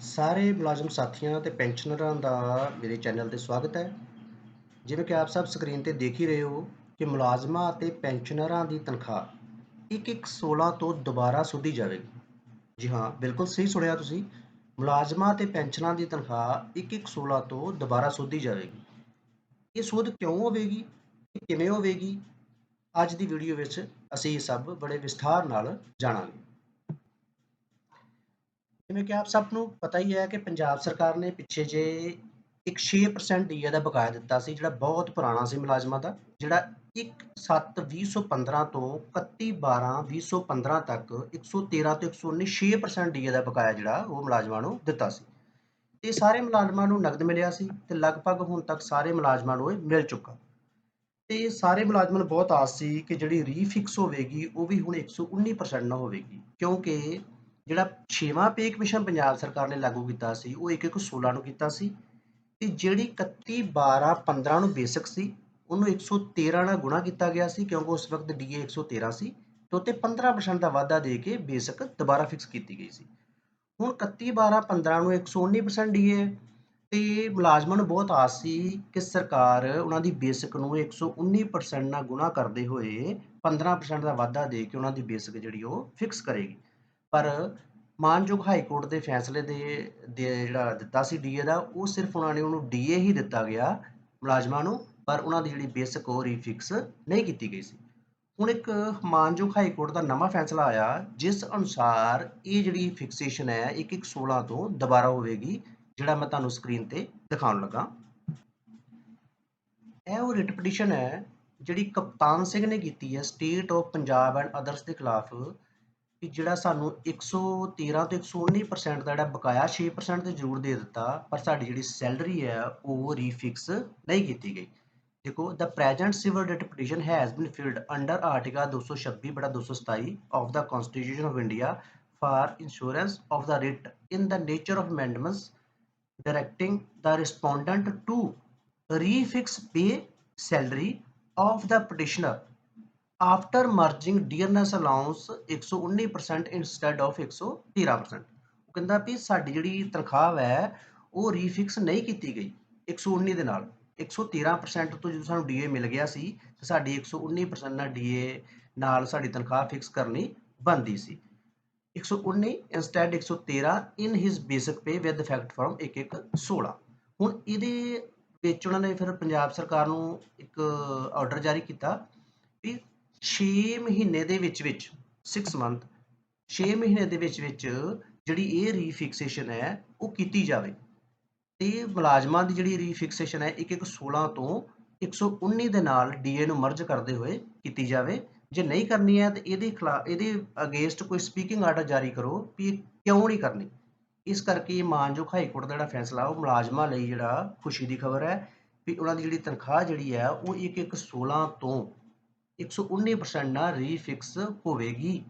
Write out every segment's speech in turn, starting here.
ਸਾਰੇ ਮੁਲਾਜ਼ਮ ਸਾਥੀਆਂ ਤੇ ਪੈਨਸ਼ਨਰਾਂ ਦਾ ਮੇਰੇ ਚੈਨਲ ਤੇ ਸਵਾਗਤ ਹੈ। ਜਿਵੇਂ ਕਿ ਆਪ ਸਭ ਸਕਰੀਨ ਤੇ ਦੇਖ ਹੀ ਰਹੇ ਹੋ ਕਿ ਮੁਲਾਜ਼ਮਾਂ ਅਤੇ ਪੈਨਸ਼ਨਰਾਂ ਦੀ ਤਨਖਾਹ 1-1-16 ਤੋਂ ਦੁਬਾਰਾ ਸੋਧੀ ਜਾਵੇਗੀ। ਜੀ ਹਾਂ, ਬਿਲਕੁਲ ਸਹੀ ਸੁਣਿਆ ਤੁਸੀਂ। ਮੁਲਾਜ਼ਮਾਂ ਤੇ ਪੈਨਸ਼ਨਰਾਂ ਦੀ ਤਨਖਾਹ 1-1-16 ਤੋਂ ਦੁਬਾਰਾ ਸੋਧੀ ਜਾਵੇਗੀ। ਇਹ ਸੋਧ ਕਿਉਂ ਹੋਵੇਗੀ? ਕਿਵੇਂ ਹੋਵੇਗੀ? ਅੱਜ ਦੀ ਵੀਡੀਓ ਵਿੱਚ ਅਸੀਂ ਇਹ ਸਭ ਬੜੇ ਵਿਸਥਾਰ ਨਾਲ ਜਾਣਾਂਗੇ। ਜਿਵੇਂ ਕਿ ਆਪ ਸਭ ਨੂੰ ਪਤਾ ਹੀ ਹੈ ਕਿ ਪੰਜਾਬ ਸਰਕਾਰ ਨੇ ਪਿੱਛੇ ਜੇ ਇੱਕ 6% ਡੀਏ ਦਾ ਬਕਾਇਆ ਦਿੱਤਾ ਸੀ, ਜਿਹੜਾ ਬਹੁਤ ਪੁਰਾਣਾ ਸੀ ਮੁਲਾਜ਼ਮਾਂ ਦਾ, ਜਿਹੜਾ 1/7/2015 ਤੋਂ 31/12/2015 ਤੱਕ 113 ਤੋਂ 119 6% ਡੀਏ ਦਾ ਬਕਾਇਆ ਜਿਹੜਾ ਉਹ ਮੁਲਾਜ਼ਮਾਂ ਨੂੰ ਦਿੱਤਾ ਸੀ। ਤੇ ਸਾਰੇ ਮੁਲਾਜ਼ਮਾਂ ਨੂੰ ਨਗਦ ਮਿਲਿਆ ਸੀ ਤੇ ਲਗਭਗ ਹੁਣ ਤੱਕ ਸਾਰੇ ਮੁਲਾਜ਼ਮਾਂ ਨੂੰ ਇਹ ਮਿਲ ਚੁੱਕਾ। ਤੇ ਸਾਰੇ ਮੁਲਾਜ਼ਮਾਂ ਨੂੰ ਬਹੁਤ ਆਸ ਸੀ ਕਿ ਜਿਹੜੀ ਰੀਫਿਕਸ ਹੋਵੇਗੀ ਉਹ ਵੀ ਹੁਣ 119% ਨਾ ਹੋਵੇਗੀ, ਕਿਉਂਕਿ ਜਿਹੜਾ 6ਵਾਂ ਪੇ ਕਮਿਸ਼ਨ ਪੰਜਾਬ ਸਰਕਾਰ ਨੇ ਲਾਗੂ ਕੀਤਾ ਸੀ, ਉਹ 1-1-16 ਨੂੰ ਕੀਤਾ ਸੀ ਤੇ ਜਿਹੜੀ 31/12/15 ਨੂੰ ਬੇਸਿਕ ਸੀ, ਉਹਨੂੰ 113 ਨਾਲ ਗੁਣਾ ਕੀਤਾ ਗਿਆ ਸੀ ਕਿਉਂਕਿ ਉਸ ਵਕਤ ਡੀਏ 113 ਸੀ ਤੇ ਉੱਤੇ 15% ਦਾ ਵਾਧਾ ਦੇ ਕੇ ਬੇਸਿਕ ਦੁਬਾਰਾ ਫਿਕਸ ਕੀਤੀ ਗਈ ਸੀ। ਹੁਣ 31/12/15 ਨੂੰ 119% ਡੀਏ ਤੇ ਮੁਲਾਜ਼ਮਾਂ ਨੂੰ ਬਹੁਤ ਆਸ ਸੀ ਕਿ ਸਰਕਾਰ ਉਹਨਾਂ ਦੀ ਬੇਸਿਕ ਨੂੰ 119% ਨਾਲ ਗੁਣਾ ਕਰਦੇ ਹੋਏ 15% ਦਾ ਵਾਧਾ ਦੇ ਕੇ ਉਹਨਾਂ ਦੀ ਬੇਸਿਕ ਜਿਹੜੀ ਉਹ ਫਿਕਸ ਕਰੇਗੀ। ਪਰ ਮਾਨਯੋਗ ਹਾਈ ਕੋਰਟ ਦੇ ਫੈਸਲੇ ਦੇ ਜਿਹੜਾ ਦਿੱਤਾ ਸੀ ਡੀਏ ਦਾ, ਉਹ ਸਿਰਫ ਉਹਨਾਂ ਨੇ ਉਹਨੂੰ ਡੀਏ ਹੀ ਦਿੱਤਾ ਗਿਆ ਮੁਲਾਜ਼ਮਾਂ ਨੂੰ, ਪਰ ਉਹਨਾਂ ਦੀ ਜਿਹੜੀ ਬੇਸਿਕ ਉਹ ਰੀਫਿਕਸ ਨਹੀਂ ਕੀਤੀ ਗਈ ਸੀ। ਹੁਣ ਇੱਕ ਮਾਨਯੋਗ ਹਾਈ ਕੋਰਟ ਦਾ ਨਵਾਂ ਫੈਸਲਾ ਆਇਆ, ਜਿਸ ਅਨੁਸਾਰ ਇਹ ਜਿਹੜੀ ਫਿਕਸੇਸ਼ਨ ਹੈ 1-1-16 ਤੋਂ ਦੁਬਾਰਾ ਹੋਵੇਗੀ, ਜਿਹੜਾ ਮੈਂ ਤੁਹਾਨੂੰ ਸਕਰੀਨ ਤੇ ਦਿਖਾਉਣ ਲੱਗਾ। ਇਹ ਉਹ ਰਿਟ ਪਟੀਸ਼ਨ ਹੈ, ਜਿਹੜੀ ਕਪਤਾਨ ਸਿੰਘ ਨੇ ਕੀਤੀ ਹੈ state of Punjab and others ਦੇ ਖਿਲਾਫ ਕਿ ਜਿਹੜਾ ਸਾਨੂੰ 113 ਤੋਂ 119% ਦਾ ਜਿਹੜਾ ਬਕਾਇਆ 6% ਤੇ ਜ਼ਰੂਰ ਦੇ ਦਿੱਤਾ ਪਰ ਸਾਡੀ ਜਿਹੜੀ ਸੈਲਰੀ ਹੈ ਉਹ ਰੀਫਿਕਸ ਨਹੀਂ ਕੀਤੀ ਗਈ ਦੇਖੋ the present civil writ petition has been filed under article 226 ਬੜਾ 227 of the constitution of India for insurance of the writ in the nature of amendments directing the respondent to refix pay salary of the petitioner after merging dearness allowance 119% instead of 113% ਉਹ ਕਹਿੰਦਾ ਵੀ ਸਾਡੀ ਜਿਹੜੀ ਤਨਖਾਹ ਹੈ ਉਹ refix ਨਹੀਂ ਕੀਤੀ ਗਈ 119 ਦੇ ਨਾਲ। 113% ਤੋਂ ਜਦੋਂ ਸਾਨੂੰ ਡੀਏ ਮਿਲ ਗਿਆ ਸੀ, ਤੇ ਸਾਡੀ 119% ਨਾਲ ਡੀਏ ਨਾਲ ਸਾਡੀ ਤਨਖਾਹ ਫਿਕਸ ਕਰਨੀ ਬੰਦੀ ਸੀ। 119 instead 113 in his basic pay with effect from 1-1-16 ਹੁਣ ਇਹਦੇ ਵਿੱਚ ਉਹਨਾਂ ਨੇ ਫਿਰ ਪੰਜਾਬ ਸਰਕਾਰ ਨੂੰ ਇੱਕ ਆਰਡਰ ਜਾਰੀ ਕੀਤਾ ਵੀ 6 ਮਹੀਨੇ ਦੇ ਵਿੱਚ ਵਿੱਚ 6 ਮੰਥ 6 ਮਹੀਨੇ ਦੇ ਵਿੱਚ ਵਿੱਚ ਜਿਹੜੀ ਇਹ ਰੀਫਿਕਸੇਸ਼ਨ ਹੈ, ਉਹ ਕੀਤੀ ਜਾਵੇ। ਤੇ ਮੁਲਾਜ਼ਮਾਂ ਦੀ ਜਿਹੜੀ ਰੀਫਿਕਸੇਸ਼ਨ ਹੈ 1-1-16 ਤੋਂ 119 ਦੇ ਨਾਲ ਡੀਏ ਨੂੰ ਮਰਜ ਕਰਦੇ ਹੋਏ ਕੀਤੀ ਜਾਵੇ। ਜੇ ਨਹੀਂ ਕਰਨੀ ਹੈ, ਤਾਂ ਇਹਦੇ ਖਿਲਾਫ ਇਹਦੇ ਅਗੇਂਸਟ ਕੋਈ ਸਪੀਕਿੰਗ ਆਰਡਰ ਜਾਰੀ ਕਰੋ ਵੀ ਕਿਉਂ ਨਹੀਂ ਕਰਨੀ। ਇਸ ਕਰਕੇ ਮਾਨਯੋਗ ਹਾਈ ਕੋਰਟ ਦਾ ਜਿਹੜਾ ਫੈਸਲਾ, ਉਹ ਮੁਲਾਜ਼ਮਾਂ ਲਈ ਜਿਹੜਾ ਖੁਸ਼ੀ ਦੀ ਖਬਰ ਹੈ ਵੀ ਉਹਨਾਂ ਦੀ ਜਿਹੜੀ ਤਨਖਾਹ ਜਿਹੜੀ ਹੈ, ਉਹ 1-1-16 ਤੋਂ 119% ਨਾਲ ਰੀਫਿਕਸ ਹੋਵੇਗੀ।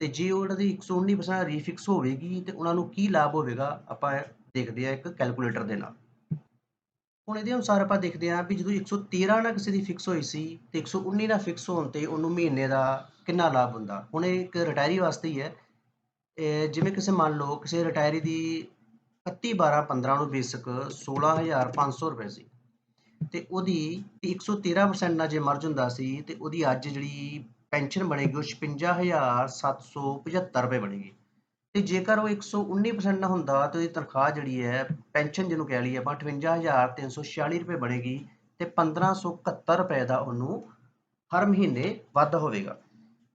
ਤੇ ਜੇ ਉਹਨਾਂ ਦੀ 119% ਰੀਫਿਕਸ ਹੋਵੇਗੀ, ਤੇ ਉਹਨਾਂ ਨੂੰ ਕੀ ਲਾਭ ਹੋਵੇਗਾ, ਆਪਾਂ ਦੇਖਦੇ ਆ ਇੱਕ ਕੈਲਕੂਲੇਟਰ ਦੇ ਨਾਲ। ਹੁਣ ਇਹਦੇ ਅਨੁਸਾਰ ਆਪਾਂ ਦੇਖਦੇ ਆ ਵੀ ਜਦੋਂ 113 ਨਾਲ ਕਿਸੇ ਦੀ ਫਿਕਸ ਹੋਈ ਸੀ, ਤੇ 119 ਨਾਲ ਫਿਕਸ ਹੋਣ ਤੇ ਉਹਨੂੰ ਮਹੀਨੇ ਦਾ ਕਿੰਨਾ ਲਾਭ ਹੁੰਦਾ? ਹੁਣ ਇਹ ਇੱਕ ਰਿਟਾਇਰੀ ਵਾਸਤੇ ਹੀ ਹੈ। ਜਿਵੇਂ ਕਿਸੇ ਮੰਨ ਲਓ, ਕਿਸੇ ਰਿਟਾਇਰੀ ਦੀ 31 12 15 ਨੂੰ ਬੇਸਿਕ 16500 ਰੁਪਏ ਸੀ। ਤੇ ਉਹਦੀ 113% ਨਾਲ ਜੇ ਮਰਜ ਹੁੰਦਾ ਸੀ, ਤੇ ਉਹਦੀ ਅੱਜ ਜਿਹੜੀ ਪੈਨਸ਼ਨ ਬਣੇਗੀ ਉਹ 56775 ਰੁਪਏ ਬਣੇਗੀ। ਤੇ ਜੇਕਰ ਉਹ 119% ਨਾ ਹੁੰਦਾ ਤਾਂ ਉਹਦੀ ਤਨਖਾਹ ਜਿਹੜੀ ਹੈ, ਪੈਨਸ਼ਨ ਜਿਹਨੂੰ ਕਹਿ ਲਈਏ ਆਪਾਂ 58346 ਰੁਪਏ ਬਣੇਗੀ ਤੇ 1571 ਰੁਪਏ ਦਾ ਉਹਨੂੰ ਹਰ ਮਹੀਨੇ ਵਾਧਾ ਹੋਵੇਗਾ।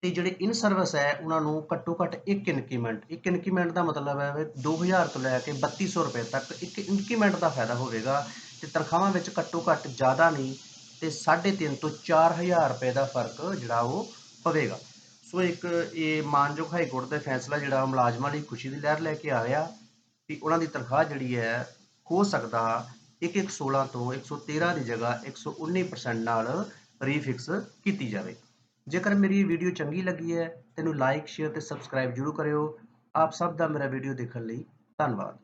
ਤੇ ਜਿਹੜੇ ਇਨ ਸਰਵਿਸ ਹੈ, ਉਹਨਾਂ ਨੂੰ ਘੱਟੋ ਘੱਟ ਇੱਕ ਇਨਕਰੀਮੈਂਟ ਇੱਕ ਇਨਕਰੀਮੈਂਟ ਦਾ ਮਤਲਬ ਹੈ 2000 ਤੋਂ ਲੈ ਕੇ 3200 ਰੁਪਏ ਤੱਕ ਇੱਕ ਇਨਕਰੀਮੈਂਟ ਦਾ ਫਾਇਦਾ ਹੋਵੇਗਾ। ਤੇ ਤਨਖਾਹਾਂ ਵਿੱਚ ਘੱਟੋ ਘੱਟ ਜ਼ਿਆਦਾ ਨਹੀਂ ਤੇ 3.5 ਤੋਂ 4000 ਰੁਪਏ ਦਾ ਫ਼ਰਕ ਜਿਹੜਾ ਉਹ ਪਵੇਗਾ। ਸੋ ਇੱਕ ਇਹ ਮਾਨਯੋਗ ਹਾਈ ਕੋਰਟ ਦਾ ਫੈਸਲਾ ਜਿਹੜਾ ਮੁਲਾਜ਼ਮਾਂ ਲਈ ਖੁਸ਼ੀ ਦੀ ਲਹਿਰ ਲੈ ਕੇ ਆ ਰਿਹਾ ਕਿ ਉਹਨਾਂ ਦੀ ਤਨਖਾਹ ਜਿਹੜੀ ਹੈ ਹੋ ਸਕਦਾ 1-1-16 ਤੋਂ 113 ਦੀ ਜਗ੍ਹਾ 119% ਨਾਲ ਰੀਫਿਕਸ ਕੀਤੀ ਜਾਵੇ। ਜੇਕਰ ਮੇਰੀ ਵੀਡੀਓ ਚੰਗੀ ਲੱਗੀ ਹੈ, ਤੈਨੂੰ ਲਾਈਕ ਸ਼ੇਅਰ ਤੇ ਸਬਸਕ੍ਰਾਈਬ ਜਰੂਰ ਕਰਿਓ। ਆਪ ਸਭ ਦਾ ਮੇਰਾ ਵੀਡੀਓ ਦੇਖਣ ਲਈ ਧੰਨਵਾਦ।